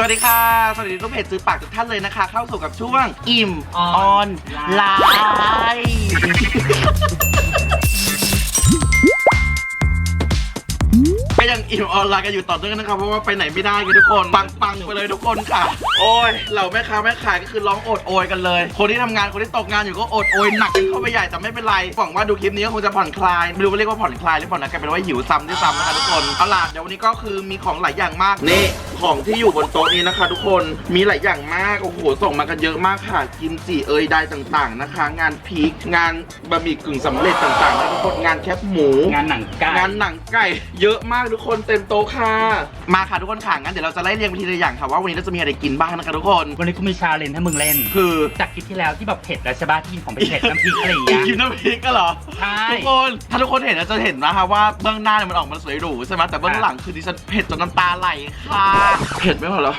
สวัสดีค่ะ สวัสดีทุกเพจซื้อปากทุกท่านเลยนะคะ เข้าสู่กับช่วงอิ่มอออนไลน์ ยังอิ่มออนไลน์กันอยู่ต่อเนื่องนะครับเพราะว่าไปไหนไม่ได้กันทุกคนปังปังๆไปเลยทุกคนค่ะ โอ้ยเหล่าแม่ค้าแม่ขายก็คือร้องโอดโอยกันเลย คนที่ทำงานคนที่ตกงานอยู่ก็โอดโอยหนักกันเข้าไปใหญ่แต่ไม่เป็นไรหวังว่าดูคลิปนี้ก็คงจะผ่อนคลายไม่รู้ว่าเรียกว่าผ่อนคลายหรือผ่อนนะกลายเป็นว่าหิวซ้ำด้วยซ้ำนะคะทุกคนเอาล่ะเดี๋ยววันนี้ก็คือมีของหลายอย่างมากนี่ของที่อยู่บนโต๊ะนี้นะคะ ทุกคนมีหลายอย่างมากโอ้โหส่งมากันเยอะมากค่ะกิมจิเอยใดต่างๆนะคะ งานพริกงานบะหมี่กึ่งสำเร็จต่างๆนะทุกคนงานแคบหมู งานหนังไก่งานหนังไก่เยอะมากทุกคนเต็มโต๊ะค่ะ มาค่ะทุกคนค่ะงั้นเดี๋ยวเราจะไล่เรียงไปทีละอย่างค่ะว่าวันนี้เราจะมีอะไรกินบ้างนะคะทุกคน วันนี้กูมีชาเลนจ์ให้มึงเล่น คือจากคลิปที่แล้วที่แบบเผ็ดแล้วใช่ปะที่กินของเป็นเผ็ดน้ำพริกอะไรอย่างเงี้ย กินน้ำพริกก็เหรอใช่ทุกคนถ้าทุกคนเห็นเราจะเห็นนะคะว่าเบื้องหน้าเนี่ยมันออกมาสวยหรูใช่ไหมแต่เบื้องหลังคือดิฉันเผ็ดจนน้ำตาไหลค่ะ เผ็ดไม่พอเหรอ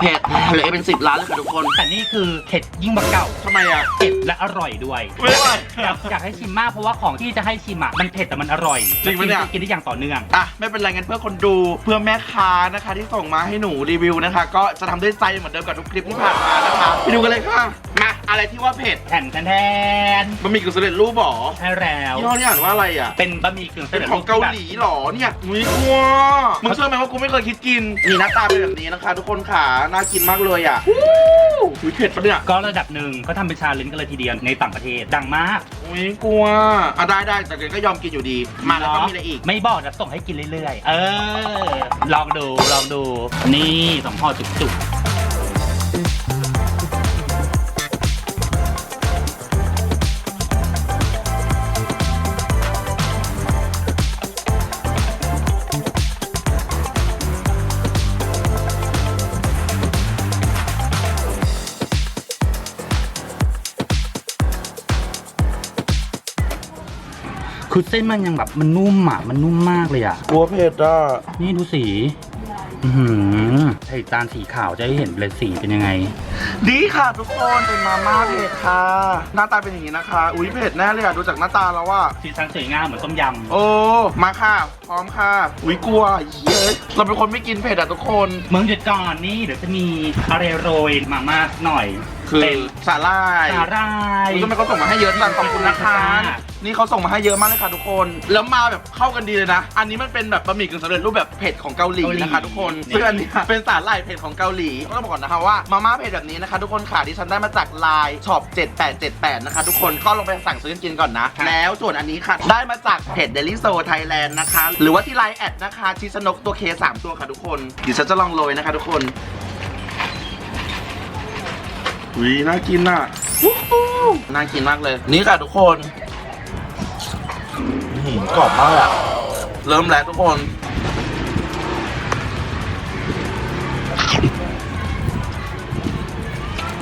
เผ็ดเหลือเป็นสิบล้านเลยค่ะทุกคนแต่นี่คือเผ็ดยิ่งกว่าเก่าทำไมอะ เผ็ดและอร่อยด้วยไม่ไหวอยากอยากให้ชิมมากเพราะว่าของที่จะให้ชิมอะมันเผ็ดแต่มันอร่อยจริงปะเนี่ย กินได้อย่างต่อเนื่อง อะ ไม่เป็นไรงั้นเพื่อคนดูเพื่อแม่ค้านะคะ ที่ส่งมาให้หนูรีวิวนะคะ ก็จะทำด้วยใจเหมือนเดิมกับทุกคลิปที่ผ่านมานะคะไปดูกันเลยค่ะมาอะไรที่ว่าเผ็ดแผ่นแทนแทนบะหมี่กึ่งสำเร็จรูปหรอใช่แล้วยี่ห้อนี้อ่านว่าอะไรอะ เป็นบะหมี่กึ่งสำเป็นเร็จของเกาหลีหรอเนี่ยอุ้ยกลัวมึงเชื่อไหมว่ากูไม่เคยคิดกินนี่หน้าตาเป็นแบบนี้นะคะ ทุกคนค่ะน่ากินมากเลยอะอุ้ยเผ็ดปะเนี่ยก็ระดับหนึ่งก็ทำเป็นชาเลนจ์กันเลยทีเดียวในต่างประเทศดังมากอุ้ยกลัวอะได้ได้แต่เดี๋ยวก็ยอมกินอยู่ดี มาแล้วก็มีอะไรอีก ไม่บอกจะส่งให้กินเรื่อยๆ เออ ลองดูลองดู นี่สองห่อจุกๆ คือเส้นมันยังแบบมันนุ่มอะมันนุ่มมากเลยอะ กลัวเผ็ดอะนี่ดูสีอือหือใส่จานสีขาวจะให้เห็นเลยสีเป็นยังไง ดีค่ะทุกคนเป็นมาม่าเผ็ดค่ะ หน้าตาเป็นอย่างนี้นะคะ อุ้ยเผ็ดแน่เลยอะดูจากหน้าตาแล้วว่า สีสันสวยงามเหมือนต้มยำโอ้มาค่ะ พร้อมค่ะ อุ้ยกลัวเย้ยเราเป็นคนไม่กินเผ็ดอะทุกคน เมืองหยุดก่อนนี่เดี๋ยวจะมีอะไรโรยมามากหน่อย คือเป็นสาหร่ายสาหร่ายอุ๊ยทำไมเขาส่งมาให้เยอะจังขอบคุณนะคะค่ะนี่เขาส่งมาให้เยอะมากเลยค่ะทุกคน แล้วมาแบบเข้ากันดีเลยนะ อันนี้มันเป็นแบบบะหมี่กึ่งสำเร็จรูปแบบเผ็ดของเกาหลีนะคะทุกคนซึ่งอันเนี้ยเป็นสาหร่ายเผ็ดของเกาหลีก็ต้องบอกก่อนนะคะว่ามาม่าเผ็ดแบบนี้นะคะทุกคนค่ะที่ฉันได้มาจากไลน์ช็อป7878นะคะทุกคนก็ลงไปสั่งซื้อกินก่อนนะ แล้วส่วนอันนี้ค่ะได้มาจากเพจเดลิโซไทยแลนด์นะคะ หรือว่าที่ไลน์แอดนะคะชิสนกตัวเคสามตัวค่ะทุกคนเดี๋ยวฉันจะลองโรยนะคะทุกคน อุ้ยน่ากินอะวู้ฮู้น่ากินมากเลย นี่ค่ะทุกคนอื้อหือกรอบมากอะ เริ่มแล้วทุกคน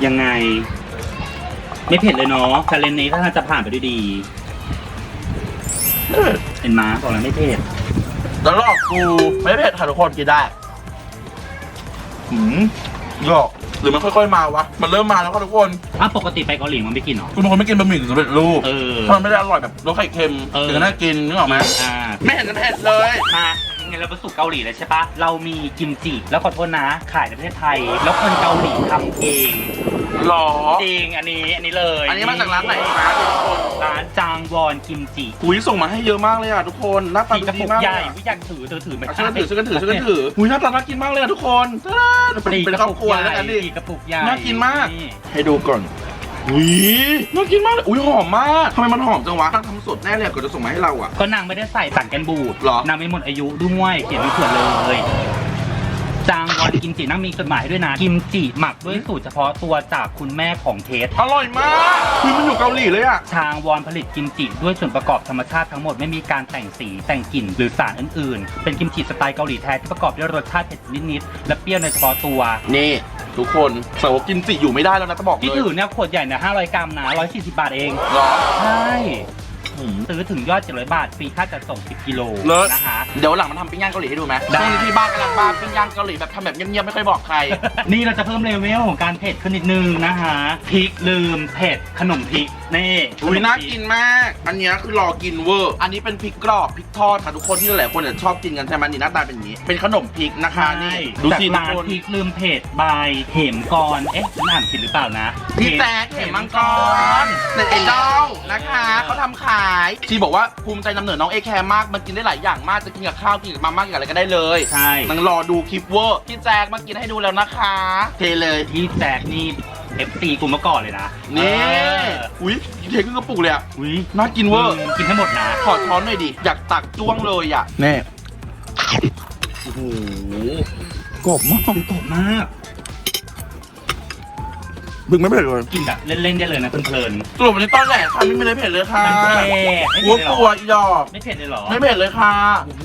ยังไง ไม่เผ็ดเลยเนาะชาเลนจ์นี้ถ้าทางจะผ่านไปด้วยดี เห็นมาบอกแล้วไม่เผ็ดแล้วหลอกกูไม่เผ็ดค่ะทุกคนกินได้หืมหยอก หรือมันค่อยๆมาวะ มันเริ่มมาแล้วค่ะทุกคนอ้าวปกติไปเกาหลีมันไม่กินเหรอ คุณเป็นคนไม่กินบะหมี่กึ่งสำเร็จรูปเออเพราะมันไม่ได้อร่อยแบบรสไข่เค็มเออ ถึงน่ากินนึกออกไหมอ่า ไม่เห็นจะเผ็ดเลย มา ไงเราไปสู่เกาหลีเลยใช่ปะเรามีกิมจิแล้วขอโทษนะ ขายในประเทศไทย แล้วคนเกาหลีทำเองหรอ จริงอันนี้อันนี้เลยอันนี้มาจากร้านไหนคะทุกคนร้านจางวอนกิมจิอุ้ยส่งมาให้เยอะมากเลยอะทุกคนหน้าตาสีกระดีปุกมากใหเลญ่ยอะวิอยากถือเธอถือไหมอะช่วยกันถือช่วยกันถือช่วยกันถืออุ้ยหน้าตาน่ากินมากเลยอะทุกคนเป็นเป็นครอบปุกครัวแล้วกันดิ สีกระปุกใหญ่น่ากินมาก ให้ดูก่อน อุ้ยน่ากินมากเลยอุ้ยหอมมากทำไมมันหอมจังวะตั้งทำสดแน่เลยอะก่อนจะส่งมาให้เราอะ ก็นางไม่ได้ใส่สารกันบูดหรอ นางไม่หมดอายุด้วยเขียนไม่เผื่อเลย จางวอนกิมจินางมีจดหมายด้วยนะกิมจิหมักด้วยสูตรเฉพาะตัวจากคุณแม่ของเทส อร่อยมาก คือมันอยู่เกาหลีเลยอะ ชางวอนผลิตกิมจิด้วยส่วนประกอบธรรมชาติทั้งหมดไม่มีการแต่งสีแต่งกลิ่นหรือสารอื่นๆ เป็นกิมจิสไตล์เกาหลีแท้ที่ประกอบด้วยรสชาติเผ็ดนิดๆและเปรี้ยวในเฉพาะตัว นี่ ทุกคนสาวกกินจิอยู่ไม่ได้แล้วนะจะบอกเลยที่ถือเนี่ยขวดใหญ่เนี่ย500 กรัมนะ140 บาทเอง เหรอ ใช่ อืมซื้อถึงยอด 700 บาทฟรีค่าจัดส่ง 10 กิโลเลิศ นะคะ เดี๋ยวหลังมาทำปิ้งย่างเกาหลีให้ดูไหมได้ ช่วงนี้ที่บ้านกำลังบ้าปิ้งย่างเกาหลีแบบทำแบบเงียบๆไม่ค่อยบอกใคร นี่เราจะเพิ่มเลเวลของการเผ็ดขึ้นนิดนึงนะคะพริกลืมเผ็ดขนมพริกนี่อุ้ยขมน่าพริกินมาก อันเนี้ยคือรอกินเวอร์ อันนี้เป็นพริกกรอบพริกทอดค่ะทุกคนที่หลายๆคนเนี่ยชอบกินกันใช่ไหมนี่หน้าตาเป็นอย่างนี้ เป็นขนมพริกนะคะนี่ดูจากสิทุกร้านคนพริกลืมเผ็ดบายเหมกรเอ๊ะฉันอ่านผิดหรือเปล่านะพี่แจ๊คเห็นมังกรเน็ตไอดอลนะคะเขาทำขายชีบอกว่าภูมิใจนำเหนือน้องเอแคร์มากมันกินได้หลายอย่างมากจะกินกับข้าวกินกับมาม่ากินกับอะไรก็ได้เลยใช่ นังรอดูคลิปเวอร์พี่แจ๊คมากินให้ดูแล้วนะคะเทเลย ที่แจกนี่ FC กูเมื่อก่อนเลยนะนี่เอออุ้ยเทครึ่งกระปุกเลยอะอุ้ยน่ากินเวอร์ กินให้หมดนะขอช้อนหน่อยดิ อยากตักจ้วงเลยอะ แน่ โอ้โหกรอบมากกรอบมาก บึกไม่เผ็ดเลยกินแบบเล่นๆได้เลยนะเพลินสรุปวันนี้ตอนแรกค่ะไม่ได้เผ็ดเลยๆค่ะมันเผ็ดไม่กลัวเผ็ดกเลยเหรลัวออีดอกไม่เผ็ดเลยเหรอไม่เผ็ดเลยค่ะโอ้โห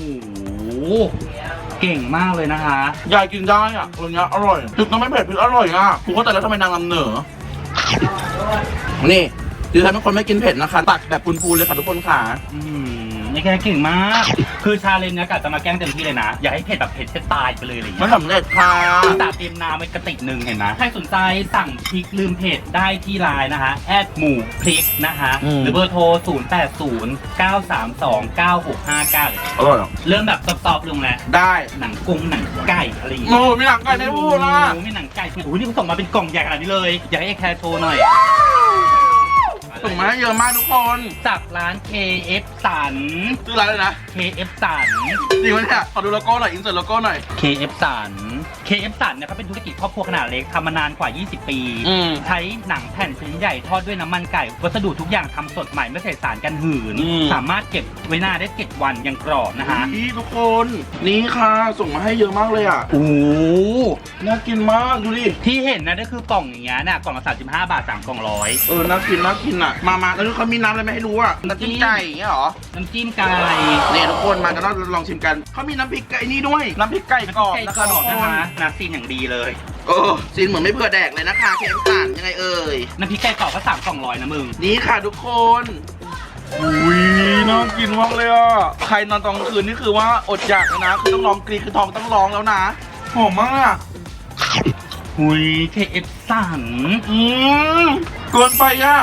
เก่งมากเลยนะคะ ยายกินได้อะตัวเนี้ยอร่อยพริกก็ไม่เผ็ดพริกอร่อยอะกูก็แต่แล้วทำไมนางลำเหนือนี่ดิฉันเป็นคนไม่กินเผ็ดนะคะ ตักแบบปูนๆเลยค่ะทุกคนค่ะ อืม นี่แกเก่งมาก คือชาเลนจ์เนี่ยกะจะมาแกล้งเต็มที่เลยนะ อย่าให้เผ็ดแบบเผ็ดจะตายไปเลยอะไรอย่างมัเงี้นยสำเร็จค่ะตาเตรียมน้ำไว้กระติกหนึ่งเห็นไหมใครสนใจสั่งพริกลืมเผ็ดได้ที่ไลน์นะคะแอดหมูพริกนะคะอืมหรือเบอร์โทร 0 8 0 9 3 2 9 6 5 9อร่อยอะเริ่มแบบซอบๆลงแล้วได้หนังกงหนังไก่อะไรอย่างโอ้เงี้ยไม่หนังไก่ไม่พูดนะ โอ้โหไม่หนังไก่โอ้โหนี่เขาส่งมาเป็นกล่องใหญ่ขนาดนี้เลย อยากให้ไอ้แคร์โชว์หน่อย ส่งมาให้เยอะมากทุกคนจากร้าน KF สัน ชื่อร้านเลยนะ KF สัน จริงไหมเนี่ยขอดูโลโก้หน่อย อินเสิร์ตโลโก้หน่อย KF สัน KF สันเนี่ยเขาเป็นธุรกิจครอบครัวขนาดเล็กทำมานานกว่า 20 ปี อืม ใช้หนังแผ่นชิ้นใหญ่ทอดด้วยน้ำมันไก่ วัสดุทุกอย่างทำสดใหม่ไม่ใส่สารกันหืน อืม สามารถเก็บไว้นานได้ 7 วันยังกรอบนะคะนี่ทุกคน นี่ค่ะ ส่งมาให้เยอะมากเลยอะ โอ้น่ากินมาก ดูดิ ที่เห็นนะก็คือกล่องอย่างเงี้ยน่ะกล่องละ35 บาท 3 กล่องร้อยเออ น่ากิน น่ากินอะ มามาแล้วเขามีน้ำอะไรไม่ให้รู้อะน้ำจิ้มไก่อย่างเงี้ยเหรอ น้ำจิ้มไก่ เนี่ยทุกคนมากันแล้วลองชิมกัน เขามีน้ำพริกไก่นี่ด้วย น้ำพริกไก่กรอบไก่นะกรคะอทุบกคนะนคะนาซีนอย่างดีเลยเออซีนเหมือนไม่เผื่อแดกเลยนะคะเค็มสันยังไงเอ่ย น้ำพริกไก่กรอบก็สามกล่องร้อยนะมึง นี่ค่ะทุกคนอุ้ยน่ากินมากเลยอะ ใครนอนตอนกลางคืนนี่คือว่าอดอยากเลยนะ คือต้องร้องกรีดคือท้องต้องร้องแล้วนะหอมมากเลยอะหุย KF สันอืมเกินไปอะ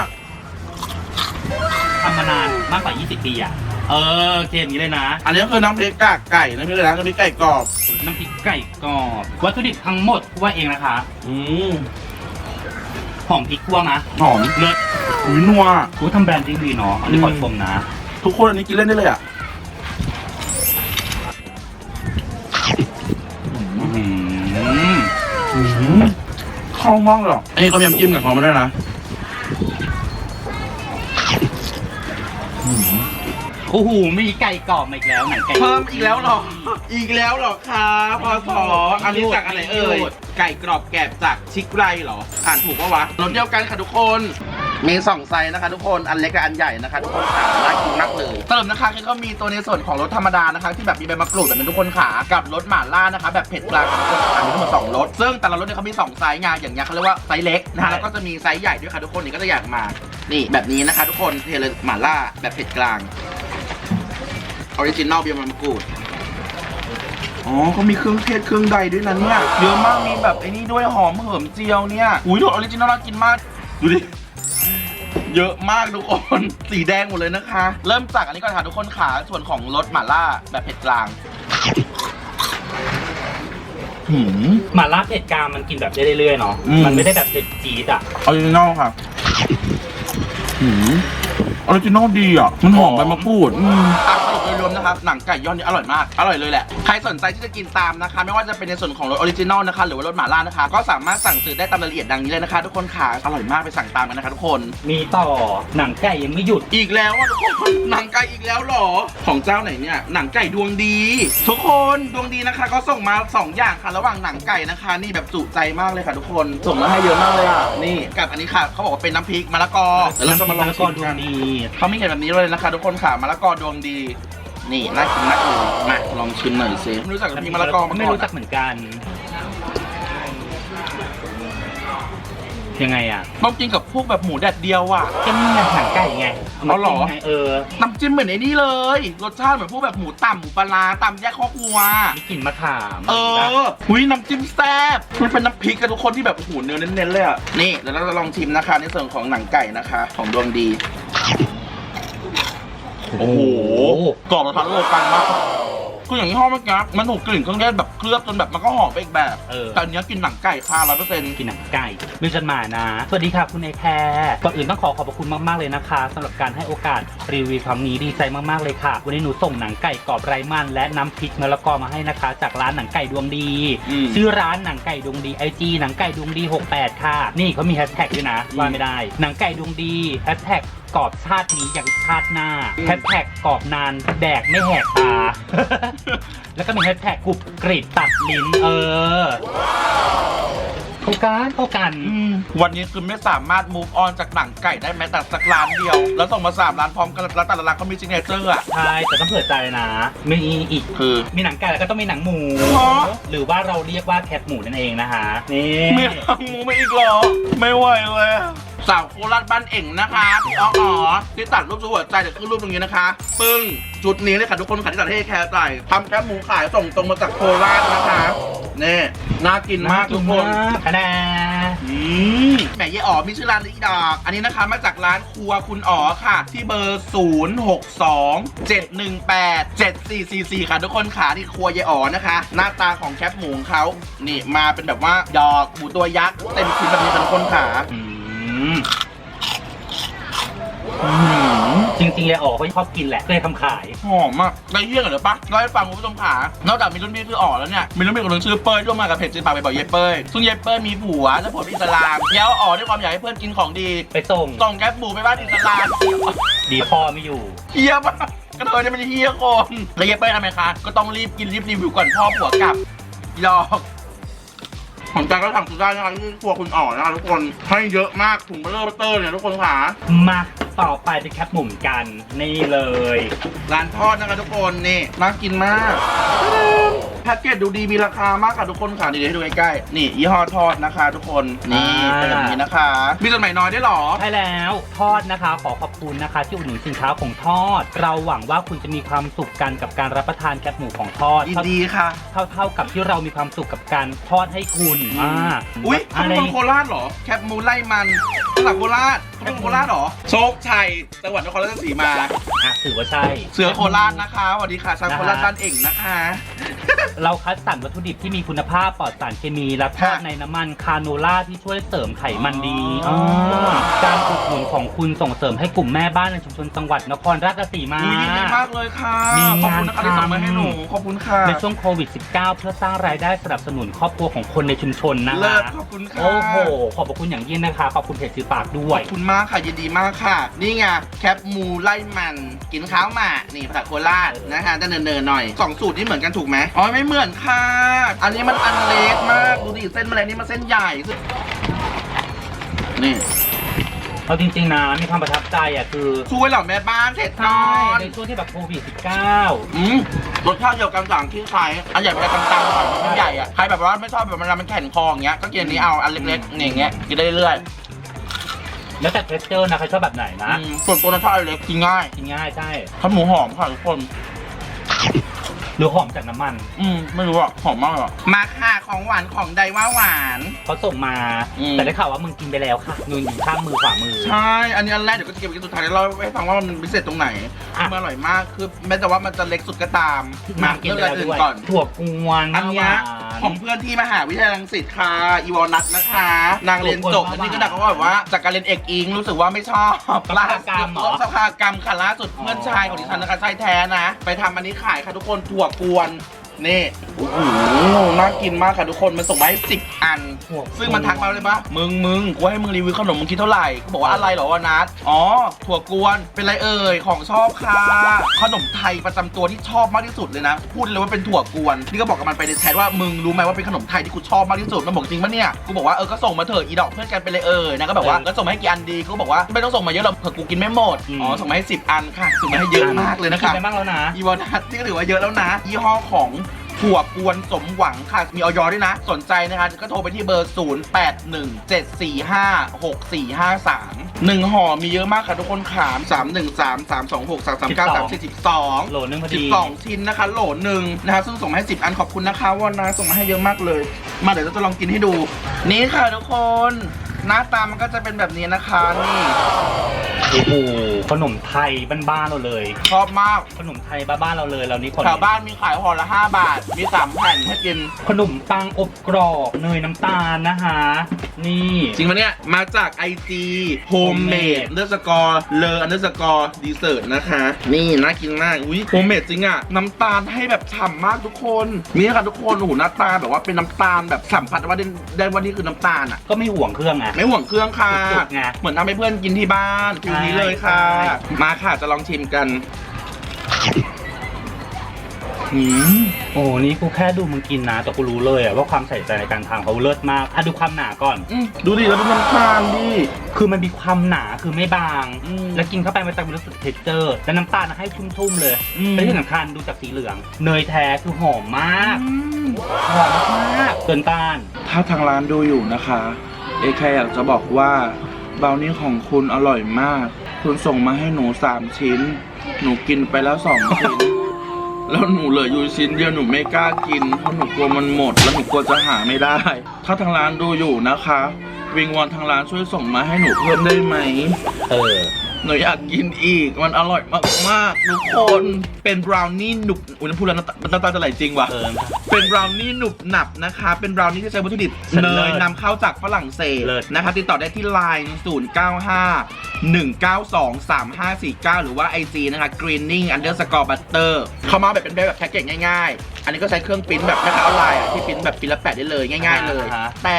ทำมานานมากกว่า 20 ปีอะ เออเกมนี้เลยนะ อันนี้คือน้ำพริกกากไก่นะพี่เลยนะน้ำพริกไก่กรอบน้ำพริกไก่กรอบวัตถุดิบทั้งหมดคั่วเองนะคะอืมหอมพริกคั่วมะหอมเลิศอุ้ยนัว กูทำแบรนด์ดีๆเนาะอันนี้ขอชมนะทุกคนอันนี้กินเล่นได้เลยอะอืมเข้ามากเลยอะอันนี้เขามีน้ำจิ้มกับเขามาด้วยนะ โอ้โหมีไก่กรอบมาอีกแล้วหนังไก่เพิ่มอีกแล้วเหรอ อีกแล้วเหรอคะพอสออันนี้จากอะไรเอ่ย ไก่กรอบแกบจากชิคไรเหรอ อ่านถูกปะวะรสเดียวกันค่ะทุกคน มีสองไซส์นะคะ ทุกคน อันเล็กกับอันใหญ่นะคะ ทุกคนขาน่ากินมากเลยเติมนะคะก็มีตัวในส่วนของรสธรรมดานะคะ ที่แบบมีใบมะกรูดแบบนี้ทุกคนขากับรสหม่าล่านะคะ แบบเผ็ดกลางทุกคนขามีทั้งหมดสองรส ซึ่งแต่ละรสเนี่ยเขามีสองไซส์ไงอย่างเงี้ยเขาเรียกว่าไซส์เล็กนะคะ แล้วก็จะมีไซส์ใหญ่ด้วยค่ะทุกคน นี่ก็จะอยากมา นี่แบบนี้นะคะ ทุกคนเทเลยหม่าล่าแบบเผ็ดกลาง ออริจินอลเบียร์มันมะกรูดอ๋อเขามีเครื่องเทศเครื่องใดด้วยนะเนี่ยเยอะมากมีแบบไอ้นี่ด้วยหอมเหิมเจียวเนี่ยอุ้ยรสออริจินอลน่ากินมาก ดูดิ เยอะมากทุกคน สีแดงหมดเลยนะคะ เริ่มจากอันนี้ก่อนค่ะทุกคนขาส่วนของรสหม่าล่าแบบเผ็ดกลางหืมหม่าล่าเผ็ดกลางมันกินแบบได้เรื่อยๆเนาะอืม มันไม่ได้แบบเผ็ดจี๊ดอะ ออริจินอลค่ะหืมออริจินอลดีอะ มันหอมใบมะกรูดอืม อะส รุปโดยรวมนะครับหนังไก่ย่อนนี่อร่อยมาก อร่อยเลยแหละ ใครสนใจที่จะกินตามนะคะ ไม่ว่าจะเป็นในส่วนของรสออริจินอลนะคะ หรือว่ารสหม่าล่านะคะ ก็สามารถสั่งซื้อได้ตามรายละเอียดดังนี้เลยนะคะ ทุกคนค่ะ อร่อยมากไปสั่งตามกันนะคะทุกคน มีต่อหนังไก่ยังไม่หยุด อีกแล้วอะทุกคน หนังไก่อีกแล้วเหรอ ของเจ้าไหนเนี่ย หนังไก่ดวงดี ทุกคนดวงดีนะคะ ก็ส่งมาสองอย่างค่ะ ระหว่างหนังไก่นะคะ นี่แบบจุใจมากเลยค่ะทุกคน ส่งมาให้เยอะมากเลยอะ นี่กับอันนี้ค่ะ เขาบอกว่าเป็นน้ำพริกมะละกอเดี๋ยวเราจะมาลองชิมดูกันดีเขาไม่เห็นแบบนี้เลยนะคะ ทุกคนค่ะมะละกอดวงดี นี่น่ากินน่ากินมาลองชิมหน่อยสิไม่รู้จักน้ำพริกมะละกอมาก่อนไม่รู้จักเหมือนกัน ยังไงอะต้องกินกับพวกแบบหมูแดดเดียวอะ ก็นี่ไงหนังไก่ไงอ๋อเหรอไงเออน้ำจิ้มเหมือนไอ้นี่เลย รสชาติเหมือนพวกแบบหมูต่ำหมูปลาร้าตำแยกข้อครัว มีกลิ่นมะขามเออหุยน้ำจิ้มแซ่บมันเป็นน้ำพริกกันทุกคนที่แบบโอ้โหเนื้อเน้นๆเลยอะ นี่เดี๋ยวเราจะลองชิมนะคะ ในส่วนของหนังไก่นะคะ ของดวงดี โอ้โหกรอบและทะลุกันมาก คืออย่างที่ห้อเมื่อกี้มันถูกกลิ่นเครื่องเทศแบบเคลือบจนแบบมันก็หอมไปอีกแบบเออ แต่อันเนี้ยกินหนังไก่ค่ะร้อยเปอร์เซ็นต์กินหนังไก่มิวจันมานะ สวัสดีค่ะคุณไอแคร์ก่อนอื่นต้องขอขอบพระคุณมาก ๆ เลยนะคะสำหรับการให้โอกาสรีวิวครั้งนี้ดีใจมาก ๆ เลยค่ะ วันนี้หนูส่งหนังไก่กรอบไร้มันและน้ำพริกมะละกอมาให้นะคะ จากร้านหนังไก่ดวงดีอืมชื่อร้านหนังไก่ดวงดีไอจีหนังไก่ดวงดี 68 ค่ะ นี่เขามีแฮชแท็กด้วยนะว่าไม่ได้ หนังไก่ดวงดีแฮชแท็กกรอบชาตินี้อย่างชาติหน้าอืมแฮชแท็กกรอบนานแดกไม่แหกตาแล้วก็มีแฮชแท็กกรุบกริบตัดลิ้นเออเข้ากันเข้ากันวันนี้คือไม่สามารถ move on จากหนังไก่ได้แม้แต่สักร้านเดียว แล้วส่งมาสามร้านพร้อมกันแล้วแต่ละร้านเขามีซิงเกิลเจอร์อะใช่แต่ต้องเผื่อใจนะมีอีก คือ มีหนังไก่แล้วก็ต้องมีหนังหมู ฮะ หรือว่าเราเรียกว่าแคบหมูนั่นเองนะคะนี่ไม่ทำงูไม่อีกเหรอ ไม่ไหวเลยสาวโคราชบ้านเอ่งนะคะพี่อ๋ออ๋อที่ตัดรูปสวยหัวใจเดี๋ยวขึ้นรูปตรงนี้นะคะ ปึ้ง จุดนี้เลยค่ะทุกคนค่ะที่ตัดให้แคร์ใส่ทำแคบหมูขายส่งตรงมาจากโคราชนะคะนี่น่ากินมากทุกคนคะแนนอืมแหมยายอ๋อมีชื่อร้านหรืออีดอกอันนี้นะคะมาจากร้านครัวคุณอ๋อค่ะ ที่เบอร์ 0 6 2 7 1 8 7 4 4 4 ค่ะ ทุกคนค่ะนี่ครัวยายอ๋อนะคะ หน้าตาของแคปหมูของเขานี่มาเป็นแบบว่าดอกหมูตัวยักษ์เต็มชิ้นแบบนี้ค่ะทุกคนค่ะอืม จริงๆเลยอ๋อก็ชอบกินแหละเลยทำขาย หอมอะได้เยี่ยงเหรอปะเล่าให้ฟังคุณผู้ชมขานอกจากมีรุ่นพี่ชื่ออ๋อแล้วเนี่ย มีรุ่นพี่คนหนึงชื่อเป้ยร่วมมากับเพจจีปากไปบอกเย้เป้ยซึ่งเย้เป้ยมีผัวแล้วผัวเป็นอิสลามแล้วอ๋อด้วยความอยากให้เพื่อนกินของดีไปส่งส่งแคปหมูไปบ้านอิสลามดีพ่อไม่อยู่ เฮียมากกระเทยเนี่ยมันเฮียคนแล้วเย้เป้ยทำไมคะก็ต้องรีบกินรีบรีวิวก่อนพ่อผัวกลับหยอกของใจก็ทำสุดได้นะคะที่ครัวคุณอ๋อนะคะทุกคนให้เยอะมากถุงเบลอเตอร์เนี่ยทุกคนค่ะมาต่อไปเป็นแคบหมูกัน นี่เลย ร้านทอดนะคะทุกคนนี่น่ากินมากแพ็กเกจดูดีมีราคามากค่ะทุกคนค่ะนี่เดี๋ยวให้ดูใกล้ๆนี่ยี่ห้อทอดนะคะ ทุกคนนี่เป็นแบบนี้นะคะ มีจดหมายน้อยได้วยเหรอใช่แล้วทอดนะคะ ขอขอบคุณนะคะ ที่อุดหนุนสินค้าของทอด เราหวังว่าคุณจะมีความสุขกันกับการรับประทานแคบหมูของทอดยินดีค่ะ เท่าเท่ากับที่เรามีความสุขกับการทอดให้คุณอ่าอุ้ยอะเขาไรเป็นคนโคราชเหรอแคปหมูไล่มันจังหวัดโคราชเขาเป็นคนโคราชเหรอโชคชัยจังหวัดนครราชสีมา อะถือว่าใช่ เสือโคราชนะคะสวัสดีค่ะชาวโคราชบ้านเอ่งนะคะ เราคัดสรรวัตถุดิบที่มีคุณภาพปลอดสารเคมีและทอดค่ะในน้ำมันคาโนล่าที่ช่วยเสริมไขมันดีอ๋ออ่าการอุดหนุนของคุณส่งเสริมให้กลุ่มแม่บ้านในชุมชนจังหวัดนครราชสีมา อุ้ยยินดีมากเลยค่ะ มีขอบงานคุณนะคะที่ส่งมาให้หนู ขอบคุณค่ะในช่วงโควิด -19 เพื่อสร้างรายได้สนับสนุนครอบครัวของคนในชุมชนนะเลิคะศขอบคุณค่ะโอ้โห ขอบพระคุณอย่างยิ่งนะคะ ขอบคุณเพจซื้อปากด้วขยอบคุณมากค่ะยินดีมากค่ะนี่ไงแคปหมูไล่มันกินข้าวหมานี่ภาษาโคราชนะคะจะเนินๆหน่อยสองสูตรนี่เหมือนกันถูกไหมอ๋อไม่เหมือนค่ะ อันนี้มันอันเล็กมากดูดิเส้นมันอะไรนี่มันเส้นใหญ่นี่เอาจริงๆนะมีความประทับใจอะคือช่วยเหล่าแม่บ้านเสร็จนใช่อนในช่วงที่แบบโควิด -19 อืมรสชาติเดียวกันสั่งที่ขายอันใหญ่เป็นกำตังหน่อยมันใหญ่อะใครแบบว่าไม่ชอบแบบมันมันแข็งคออย่างเงี้ยก็กินอันนี้เอาอันเล็กๆนี่อย่างเงี้ยกินได้เรื่อย แล้วแต่เทสเจอร์นะใครชอบแบบไหนๆนะอืมส่วนตัวนั้นชอบอันเล็กกินง่ายกินง่ายใช่ข้าวหมูหอมค่ะทุกคน หรือหอมจากน้ำมันอืมไม่รู้อะหอมมากเลยอะมาค่ะของหวานของใดว่าหวาน เขาส่งมา อืม แต่ได้ข่าวว่ามึงกินไปแล้วค่ะนูนอยู่ข้างมือขวามือ ใช่ อันนี้อันแรกเดี๋ยวก็จะเก็บไว้กินสุดท้ายแล้วเล่าให้ฟังว่ามันพิเศษตรงไหนอะ มันอร่อยมากคือแม้แต่ว่ามันจะเล็กสุดก็ตามมามากินเริ่มไปอะไรแล้วอื่ด้วยนก่อน ถั่วกวนอันเนี้ยหวานของเพื่อนที่มหาวิทยาลัยรังสิตค่ะอีวอลนัทนะคะ นางเรียนจบโอ้อัโหนนี้ก็ดักเขาบอกว่าจากการเรียนเอกอิงรู้สึกว่าไม่ชอบสภากรรมเหรอสภากรรมค่ะล่าสุดเพื่อนชายของดิฉันนะคะชายแท้นะ ไปทำอันนี้ขายค่ะทุกคนถั่วกวน นี่โอ้โหน่ากินมากค่ะทุกคนมันส่งมาให้สิบอันถั่วกวนซึ่งมันทักมาเลยปะมึงมึงกูให้มึงรีวิวขนมมึงคิดเท่าไหร่กูบอกว่าอะไรเหรอวะนัทอ๋อ ถั่วกวนเป็นไรเอ่ยของชอบค่ะขนมไทยประจำตัวที่ชอบมากที่สุดเลยนะ พูดเลยว่าเป็นถั่วกวนนี่ก็บอกกับมันไปในแชทว่ามึงรู้ไหมว่าเป็นขนมไทยที่กูชอบมากที่สุดมันบอกจริงปะเนี่ยกูบอกว่าเออก็ส่งมาเถอะอีดอกเพื่อนกันไปเลยเอ่ยนะก็แบบว่าแล้วส่งมาให้กี่อันดีกูบอกว่าไม่ต้องส่งมาเยอะหรอกเผื่อกูกินไม่หมดอ๋อส่งมาให้สิบอันค่ะส่งมาให้เยอะมากเลยนะกินคะไปบ้างแล้วนะอีวอนัทที่ก็ถือว่าเยอะแล้วนะยี่ห้อของ ถั่วกวนสมหวังค่ะ มีออยด้วยนะ สนใจนะคะ ก็โทรไปที่เบอร์ 0817456453หนึ่งห่อมีเยอะมากค่ะทุกคนขาม 313 326 339 342 โหลนึงพอดี 12 ชิ้นนะคะ โหลหนึ่งนะคะ ซึ่งส่งมาให้ 10 อันขอบคุณนะคะวันนะส่งมาให้เยอะมากเลย มาเดี๋ยวเราจะลองกินให้ดู นี่ค่ะทุกคน หน้าตามันก็จะเป็นแบบนี้นะคะนี่โอ้โหขนมไทยบ้านๆเราเลย ชอบมากขนมไทยบ้านๆเราเลยเรานี่คนแถวบ้านมีขายห่อละ5บาท มี3แผ่นให้กิน ขนมปังอบกรอบเนยน้ำตาลนะคะ นี่ จริงปะเนี่ยมาจาก IG homemade underscore le underscore dessert นะคะ นี่น่ากินมากอุ้ย homemade จริงอะน้ำตาลให้แบบฉ่ำมากทุกคน นี่ค่ะทุกคนโอ้โหหน้าตาแบบว่าเป็นน้ำตาลแบบสัมผัสว่าได้ได้ว่านี่คือน้ำตาลอะก็ไม่ห่วงเครื่องอะไม่ห่วงเครื่องค่ะสุดๆไงเหมือนทำให้เพื่อนกินที่บ้านฟิวนี้เลยค่ะ ใช่ มาค่ะจะลองชิมกันอืมโอ้นี่กูแค่ดูมึงกินนะแต่กูรู้เลยอะว่าความใส่ใจในการทำเขาเลิศมากอะดูความหนาก่อน อืมดูดิแล้วดูน้ำตาลดิ คือมันมีความหนาคือไม่บาง อืมแล้วกินเข้าไปมันจะรู้สึกเท็กเจอร์ และน้ำตาลนะให้ชุ่มๆเลยอืม และที่สำคัญดูจากสีเหลือง เนยแท้คือหอมมาก อืมหอมมากเกินต้าน ถ้าทางร้านดูอยู่นะคะ เอแค่อยากจะบอกว่าเบราวนี่ของคุณอร่อยมาก คุณส่งมาให้หนูสามชิ้น หนูกินไปแล้วสองชิ้น แล้วหนูเหลืออยู่ชิ้นเดียวหนูไม่กล้ากิน เพราะหนูกลัวมันหมด แล้วหนูกลัวจะหาไม่ได้ ถ้าทางร้านดูอยู่นะคะ วิงวอนทางร้านช่วยส่งมาให้หนูเพิ่มได้ไหม เออ หนูอยากกินอีก มันอร่อยมากๆทุกคน เป็นบราวนี่หนุบอุ้ยน้ำพูดแล้วน้ำตาน้ำตาจะไหลจริงว่ะ เออ เป็นบราวนี่หนุบหนับนะคะ เป็นบราวนี่ที่ใช้วัตถุดิบฉันเนเลิยศนำเข้าจากฝรั่งเศสเลิศ นะคะ ติดต่อได้ที่ Line 095 192 3549 หรือว่า IG นะคะ greening underscore butter เขามาแบบเป็นแบบแพ็กเกจง่ายๆอันนี้ก็ใช้เครื่องปริ้นแบบแม่ค้าออนไลน์อะที่ปริ้นแบบปริ้นแล้วแปะได้เลยง่าย ๆ เลยแต่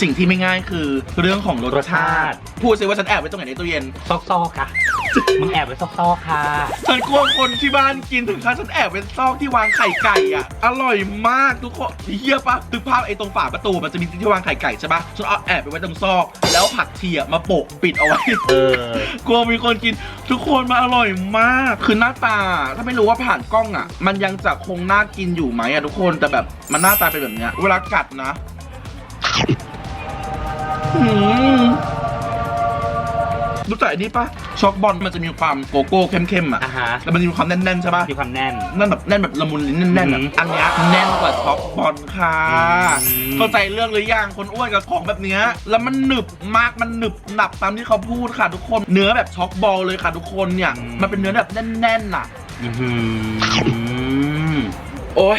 สิ่งที่ไม่ง่ายคือเรื่องของรสชาติ พูดซิว่าฉันแอบไว้ตรงไหนในตู้เย็น ซอกซอกๆค่ะ มึงแอบไว้ซอกซอกๆค่ะ ฉันกลัวคนที่บ้านกินถึงขั้นฉันแอบเป็นซอกที่วางไข่ไก่อะ อร่อยมากทุกคนเฮียปะตึกภาพไอ้ตรงฝาประตูมันจะมีที่วางไข่ไก่ใช่ปะฉันเอาแอบไปไว้ตรงซอก แล้วผักเทียมาโปะปิดเอาไว้ เออ กลัวมีคนกินทุกคนมาอร่อยมากคือหน้าตา ถ้าไม่รู้ว่าผ่านกล้องอะ มันยังจะคงน่ากินอยู่ไหมอะทุกคนแต่แบบมันหน้าตาเป็นแบบเนี้ยเวลากัดนะอืม รู้จักอันนี้ปะช็อกบอลมันจะมีความโกโก้เข้มๆอะอะฮะแล้วมันจะมีความแน่นๆใช่ปะมีความแน่น นั่นแบบแน่นแบบละมุนลิ้นแน่นๆอะอืมอันเนี้ยแน่นกว่าช็อกบอลค่ะ อืม เข้าใจเรื่องหรือยังคนอ้วนกับของแบบเนี้ยแล้วมันหนึบมากมันหนึบหนับตามที่เขาพูดค่ะทุกคน เนื้อแบบช็อกบอลเลยค่ะทุกคนเนี่ยมันเป็นเนื้อแบบแน่นๆน่ะ อื้อหือโอ้ย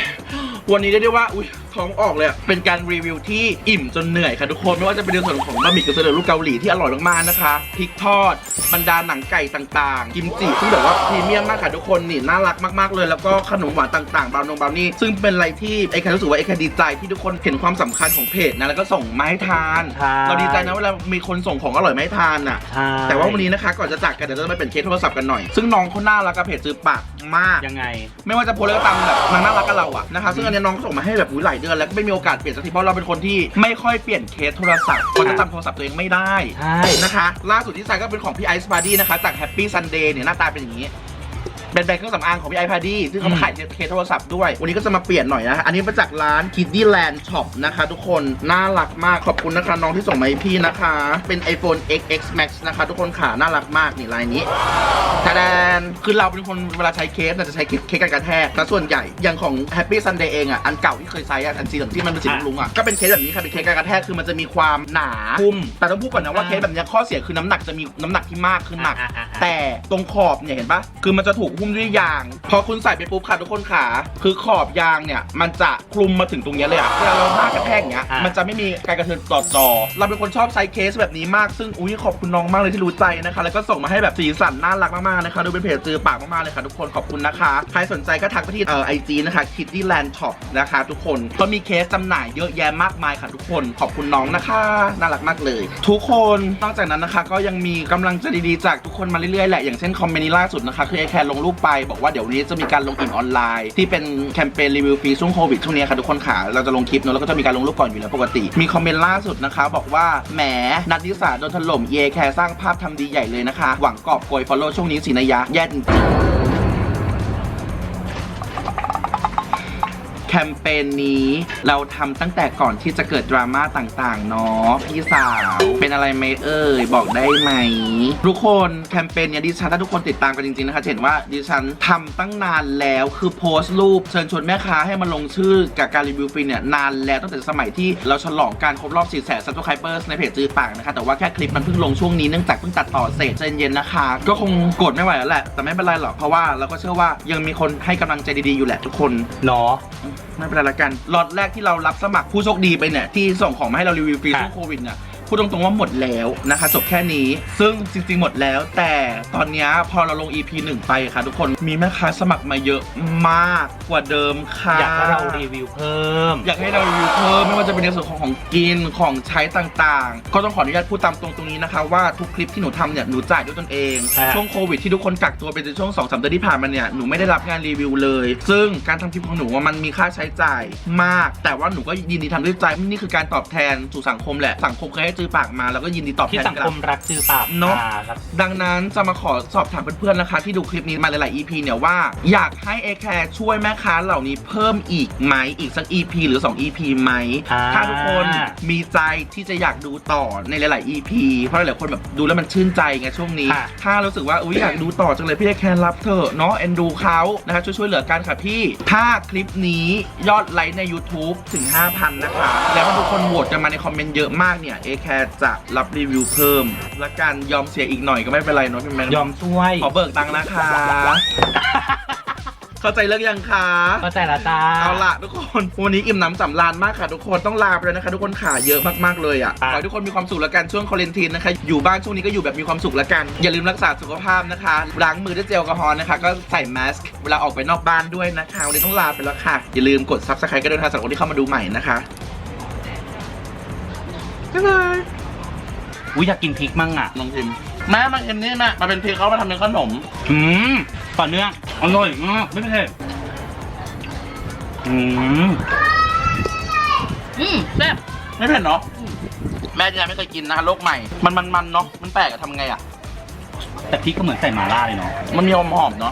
วันนี้ได้ได้ว่า อุ้ย ท้องออกเลยอะเป็นการรีวิวที่อิ่มจนเหนื่อยค่ะทุกคนไม่ว่าจะเป็นในส่วนของบะหมี่กึ่งสำเร็จรูปเกาหลีที่อร่อยมากๆนะคะพริกทอดบรรดาหนังไก่ต่างๆ กิมจิที่แบบว่าพรีเมียมมากค่ะทุกคนนี่น่ารักมากๆเลย แล้วก็ขนมหวานต่างๆบราวนงบราวนี่ซึ่งเป็นอะไรที่ไอ้แค่รู้สึกว่าไอ้แค่ดีใจที่ทุกคนเห็นความสำคัญของเพจนะแล้วก็ส่งมาให้ทานใช่ เราดีใจนะเวลามีคนส่งของอร่อยมาให้ทานน่ะ ใช่ แต่ว่าวันนี้นะคะก่อนจะจากกันเดี๋ยวเราจะไปเป็นเคสโทรศัพท์กันหน่อย ซึ่งน้องเขาน่ารักกับเพจซื้อปากมาก ยังไง ไม่ว่าจะโพสต์อะไรก็ตามแบบนางน่ารักกับเราอะนะคะซึ่งอันเนี้ยน้องส่งมาให้แบบอุ้ยหลายเดือนแล้วก็ไม่มีโอกาสเปลี่ยนสักทีเพราะเราเป็นคนที่ไม่ค่อยเปลี่ยนเคสโทรศัพท์เพราะจะจำโทรศัพท์ตัวเองไม่ได้ใช่ นะคะ ล่าสุดที่ใส่ก็เป็นของพี่ไอซ์พาร์ดี้นะคะจาก Happy Sunday เนี่ยหน้าตาเป็นอย่างนี้ เป็นแบรนด์เครื่องสำอางของพี่ไอซ์พาร์ดี้ซึ่งเขาขายเคสโทรศัพท์ด้วย วันนี้ก็จะมาเปลี่ยนหน่อยนะ อันนี้มาจากร้าน Kiddy Land Shop นะคะ ทุกคน น่ารักมาก ขอบคุณนะคะน้องที่ส่งมาให้พี่นะคะ เป็น iPhone XX Max นะคะ ทุกคนขาน่ารักมากนี่ลายนี้ทาแดนคือเราเป็นคนเวลาใช้เคสน่ะจะใช้เคสกันกระแทกแต่ส่วนใหญ่ อย่างของ Happy Sunday เองอะ อันเก่าที่เคยใช้อะ อันสีเหลืองที่มันเป็นสีลุงๆอะ ก็เป็นเคสแบบนี้ค่ะ เป็นเคสกันกระแทก คือมันจะมีความหนาคุมแต่ต้องพูดก่อนนะว่าเคสแบบเนี้ยข้อเสียคือน้ำหนักจะมีน้ำหนักที่มากคือหนักอะอะอะแต่ตรงขอบเนี่ยเห็นปะคือมันจะถูกหุ้มด้วยยาง พอคุณใส่ไปปุ๊บค่ะทุกคนขาคือขอบยางเนี่ย มันจะคลุมมาถึงตรงเนี้ยเลยอะเวลาเราหน้ากระแทกอย่างเงี้ย อะ มันจะไม่มีการกระเทือนต่อจอ เราเป็นคนชอบใช้เคสแบบนี้มาก ซึ่งอุ้ยขอบคุณน้องมากเลยที่รู้ใจนะคะ แล้วก็ส่งมาให้แบบสีสันน่ารักมากๆนะคะ ดูเป็นเพจจือปากมากๆเลยค่ะทุกคนขอบคุณนะคะ ใครสนใจก็ทักไปที่เอ่อไอจีนะคะ Kitty Land Shop นะคะทุกคนก็มีเคสจำหน่ายเยอะแยะมากมายค่ะทุกคน ขอบคุณน้องนะคะ น่ารักมากเลย ทุกคนนอกจากนั้นนะคะ ก็ยังมีกำลังใจะดีๆจากทุกคนมาเรื่อยๆแหละอย่างเช่นคอมเมนต์ล่าสุดนะคะคือไอแคนลงรูปไปบอกว่าเดี๋ยววันนี้จะมีการลงอิ่มออนไลน์ ที่เป็นแคมเปญรีวิวฟรีช่วงโควิดช่วงนี้ค่ะทุกคนขาเราจะลงคลิปเนอะแล้วก็จะมีการลงรูปก่อนอยู่แล้วปกติ มีคอมเมนต์ล่าสุดนะคะ บอกว่าแหมนัทนิสาโดนถล่มเยแคร์สร้างภาพทำดีใหญ่เลยนะคะ หวังกอบโกยฟอลโล่ช่วงนี้สินายะแย่จริง แคมเปญนี้เราทำตั้งแต่ก่อนที่จะเกิดดราม่าต่างๆเนาะพี่สาวเป็นอะไรไหมเอ่ยบอกได้ไหม ทุกคนแคมเปญเนี้ยดิฉันถ้าทุกคนติดตามกันจริงๆนะคะจะเห็นว่าดิฉันทำตั้งนานแล้วคือโพสต์รูปเชิญชวนแม่ค้าให้มาลงชื่อกับการรีวิวฟรีเนี่ยนานแล้วตั้งแต่สมัยที่เราฉลองการครบรอบ4แสนซับสไครเบอร์ในเพจจือปากนะคะแต่ว่าแค่คลิปมันเพิ่งลงช่วงนี้เนื่องจากเพิ่งตัดต่อเสร็จเย็นๆนะคะ ก็คงกดไม่ไหวแล้วแหละแต่ไม่เป็นไรหรอกเพราะว่าเราก็เชื่อว่ายังมีคนให้กำลังใจดีๆอยู่แหละทุกคนเนาะ ไม่เป็นไรละกันล็อตแรกที่เรารับสมัครผู้โชคดีไปเนี่ยที่ส่งของมาให้เรารีวิวฟรีค่ะช่วงโควิดเนี่ย พูดตรงๆว่าหมดแล้วนะคะ จบแค่นี้ซึ่งจริงๆหมดแล้ว แต่ตอนเนี้ยพอเราลง EP 1ไปค่ะ ทุกคนมีแม่ค้าสมัครมาเยอะมากกว่าเดิมค่ะ อยากให้เรารีวิวเพิ่ม อยากให้เรารีวิวเพิ่มไม่ว่าจะเป็นในส่วนของของกินของใช้ต่างๆ ก็ต้องขออนุญาตพูดตามตรงตรงนี้นะคะ ว่าทุกคลิปที่หนูทำเนี่ยหนูจ่ายด้วยตนเองอ่าช่วงโควิดที่ทุกคนกักตัวเป็นช่วง2อสเดือนที่ผ่านมาเนี่ยหนูไม่ได้รับงานรีวิวเลย ซึ่งการทำคลิปของหนูว่ามันมีค่าใช้จ่ายมาก แต่ว่าหนูก็ยินดีทำด้วยใจนี่คือการตอบแทนสู่สังคมแหละสังคมเคยให้จือปากมาแล้วก็ยินดีตอบแทที่นสังกลัคบ มรักจือปากเนอะ มาครับ ดังนั้นจะมาขอสอบถามเพื่อนๆนะคะ ที่ดูคลิปนี้มาหลายๆ EP เนี่ยว่าอยากให้ a อแคร์ช่วยแม่ค้าเหล่านี้เพิ่มอีกไหมอีกสัก EP หรือ 2 EP ไหมอ่า ถ้าทุกคนมีใจที่จะอยากดูต่อในหลาย ๆ EP เพราะหลายๆคนแบบดูแล้วมันชื่นใจไงช่วงนี้ค่ะถ้ารู้สึกว่าอุ้ยอยากดูต่อจังเลยพี่ a อแคร์รับเถอะเนาะเอ็นดูเขานะคะช่วยช่วยๆเหลือกันค่ะพี่ ถ้าคลิปนี้ยอดไลค์ใน YouTube ถึง 5,000 นะคะ แล้วถ้าทุกคนโหวตกันมาในคอมเมนต์เยอะมากเนี่ย a อแคร์จะรับรีวิวเพิ่มและการยอมเสียอีกหน่อยก็ไม่เป็นไรเนาะพี่แมนยอมช่วย ขอเบิกตังค์นะคะ เข้าใจเรื่องยังคะเข้าใจละจ้า เอาล่ะทุกคนวันนี้อิ่มหน้ำสำราญมากค่ะ ทุกคนต้องลาไปเลยนะคะ ทุกคนขาเยอะมากๆเลยอะอะขอให้ทุกคนมีความสุขแล้วกันช่วงคอเลนทีนนะคะ อยู่บ้านช่วงนี้ก็อยู่แบบมีความสุขแล้วกัน อย่าลืมรักษาสุขภาพนะคะล้างมือด้วยเจลแอลกอฮอล์นะคะ ก็ใส่แมสก์เวลาออกไปนอกบ้านด้วยนะคะวันนี้ต้องลาไปแล้วค่ะอย่าลืมกดซับสไครต์กันด้วยนะคะสำหรับคนที่เข้ามาดูใหม่นะคะ บ๊ายบายอุ้ยอยากกินพริกมั่งอะน้องพิมแม่มาเอ็มนี่แม่มาเป็นเพลเขามาทำเป็นขนม อืมต่อเนื่องอร่อยมากไม่เผ็ดอืมอืมแซ่บไม่เผ็ดเนาะแม่ยังไม่เคยกินนะคะโลกใหม่ มันมันมันเนาะมันแปลกอะทำไงอะแต่พริกก็เหมือนใส่หม่าล่าเลยเนาะมันมีหอมหอมๆเนาะ